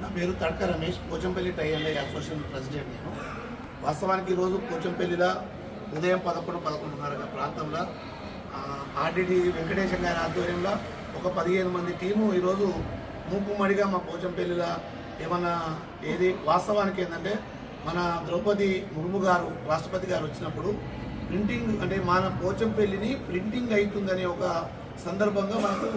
నా పేరు తడక రమేష్ పోచంపల్లి టైఎల్ఐ అసోసియేషన్ ప్రెసిడెంట్ నేను. వాస్తవానికి ఈరోజు పోచంపల్లిలో ఉదయం పదకొండు పదకొండున్నర ప్రాంతంలో ఆర్డిటి వెంకటేశం గారి ఆధ్వర్యంలో ఒక పదిహేను మంది టీము ఈరోజు మూకుమ్మడిగా మా పోచంపల్లిలో ఏమన్నా ఏది వాస్తవానికి ఏంటంటే మన ద్రౌపది ముర్ము గారు రాష్ట్రపతి గారు వచ్చినప్పుడు ప్రింటింగ్ అంటే మన పోచంపల్లిని ప్రింటింగ్ అవుతుందనే ఒక సందర్భంగా మనకు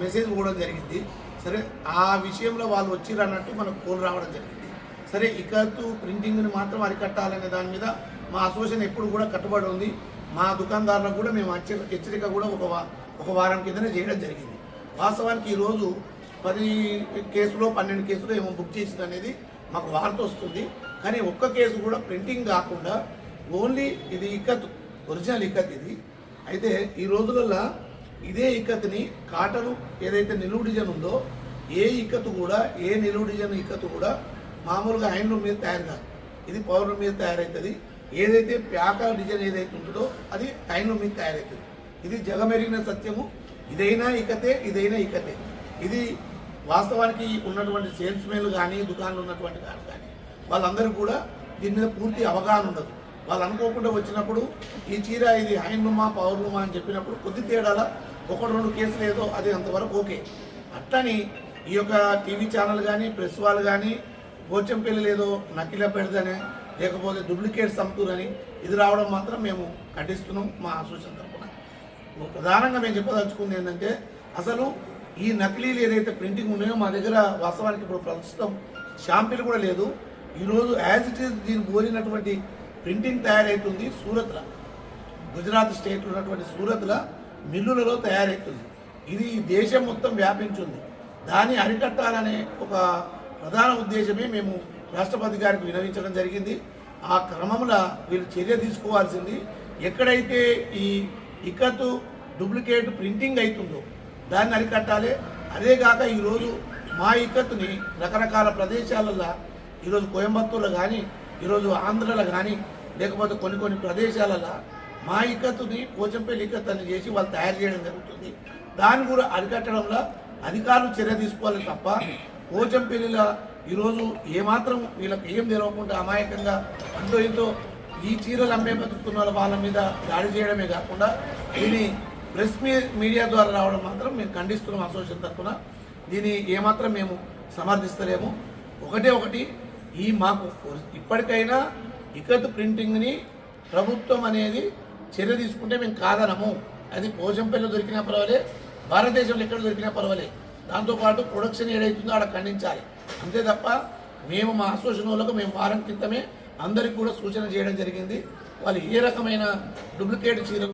మెసేజ్ కూడా జరిగింది. సరే ఆ విషయంలో వాళ్ళు వచ్చిర్రు అన్నట్టు మనకు ఫోన్ రావడం జరిగింది. సరే ఇకత్తు ప్రింటింగ్ని మాత్రం అరికట్టాలనే దాని మీద మా అసోసియేషన్ ఎప్పుడు కూడా కట్టుబడి ఉంది. మా దుకాణదారులకు కూడా మేము హెచ్చరిక హెచ్చరిక కూడా ఒక వా ఒక వారం కిందనే చేయడం జరిగింది. వాస్తవానికి ఈరోజు పది కేసులో పన్నెండు కేసులో ఏమో బుక్ చేసింది అనేది మాకు వార్త వస్తుంది. కానీ ఒక్క కేసు కూడా ప్రింటింగ్ కాకుండా ఓన్లీ ఇది ఇక్కత్ ఒరిజినల్ ఇక్కత్ ఇది. అయితే ఈ రోజులలో ఇదే ఇక్కత్ని కాటను ఏదైతే నిలువు డిజైన్ ఉందో ఏ ఇక్కత్ కూడా ఏ నిలువు డిజైన్ ఇక్కత్ కూడా మామూలుగా హ్యాండ్లూమ్ మీద తయారు కాదు. ఇది పౌడర్ మీద తయారవుతుంది ఏదైతే ప్యాక డిజైన్ ఏదైతే ఉంటుందో అది హ్యాండ్లూమ్ మీద తయారవుతుంది ఇది జగమెరిగిన సత్యము. ఇదైనా ఇకతే ఇదైనా ఇకతే ఇది వాస్తవానికి ఉన్నటువంటి సేల్స్మెన్లు కానీ దుకాణంలో ఉన్నటువంటి కానీ వాళ్ళందరూ కూడా దీని మీద పూర్తి అవగాహన ఉండదు. వాళ్ళు అనుకోకుండా వచ్చినప్పుడు ఈ చీర ఇది హ్యాండ్లూమా పవర్లూమా అని చెప్పినప్పుడు కొద్ది తేడాల ఒకటి రెండు కేసులు ఏదో అది అంతవరకు ఓకే. అట్టని ఈ యొక్క టీవీ ఛానల్ కానీ ప్రెస్ వాళ్ళు కానీ పోచంపల్లి లేదో నకిల పెడదనే లేకపోతే డూప్లికేట్ అమ్ముతురని ఇది రావడం మాత్రం మేము ఖండిస్తున్నాం మా ఆసూచన తరఫున ప్రధానంగా మేము చెప్పదలుచుకుంది ఏంటంటే అసలు ఈ నకిలీలు ఏదైతే ప్రింటింగ్ ఉన్నాయో మా దగ్గర వాస్తవానికి ఇప్పుడు ప్రస్తుతం షాంపిల్ కూడా లేదు. ఈరోజు యాజ్ ఇట్ ఈస్ దీన్ని కోరినటువంటి ప్రింటింగ్ తయారవుతుంది సూరత్లో. గుజరాత్ స్టేట్లో ఉన్నటువంటి సూరత్లో మిల్లులలో తయారవుతుంది ఇది దేశం మొత్తం వ్యాపించింది. దాన్ని అరికట్టాలనే ఒక ప్రధాన ఉద్దేశమే మేము రాష్ట్రపతి గారికి వినవించడం జరిగింది. ఆ క్రమంలో వీళ్ళు చర్య తీసుకోవాల్సింది ఎక్కడైతే ఈ ఇక్కత్తు డూప్లికేట్ ప్రింటింగ్ అవుతుందో దాన్ని అరికట్టాలి. అదేగాక ఈరోజు మా ఇక్కత్తుని రకరకాల ప్రదేశాలలో ఈరోజు కోయంబత్తూర్లో కానీ ఈరోజు ఆంధ్రలో కానీ లేకపోతే కొన్ని కొన్ని ప్రదేశాలలో మా ఇక్కత్తుని పోచంపల్లి ఇక్కత్తని చేసి వాళ్ళు తయారు చేయడం జరుగుతుంది. దాన్ని కూడా అరికట్టడంలో అధికారులు చర్య తీసుకోవాలి తప్ప పోచంపల్లిలో ఈరోజు ఏమాత్రం వీళ్ళకి ఏం తెలవకుండా అమాయకంగా అంతో ఇంతో ఈ చీరలు అమ్మే బతుకుతున్న వాళ్ళ వాళ్ళ మీద దాడి చేయడమే కాకుండా దీన్ని ప్రెస్ మీ- మీడియా ద్వారా రావడం మాత్రం మేము ఖండిస్తున్నాం అసోసియేషన్ తరఫున. దీన్ని ఏమాత్రం మేము సమర్థిస్తలేము. ఒకటే ఒకటి ఈ మాకు ఇప్పటికైనా ఇకత్ ప్రింటింగ్ని ప్రభుత్వం అనేది చర్య తీసుకుంటే మేము కాదనము. అది పోచంపల్లిలో దొరికినా పర్వాలే భారతదేశంలో ఎక్కడ దొరికినా పర్వాలే. దాంతోపాటు ప్రొడక్షన్ ఏదైతుందో ఆడ ఖండించాలి. అంతే తప్ప మేము మా అసోసియేషన్ వాళ్ళకు మేము వారం క్రితమే అందరికీ కూడా సూచన చేయడం జరిగింది. వాళ్ళు ఏ రకమైన డూప్లికేట్ చీరలు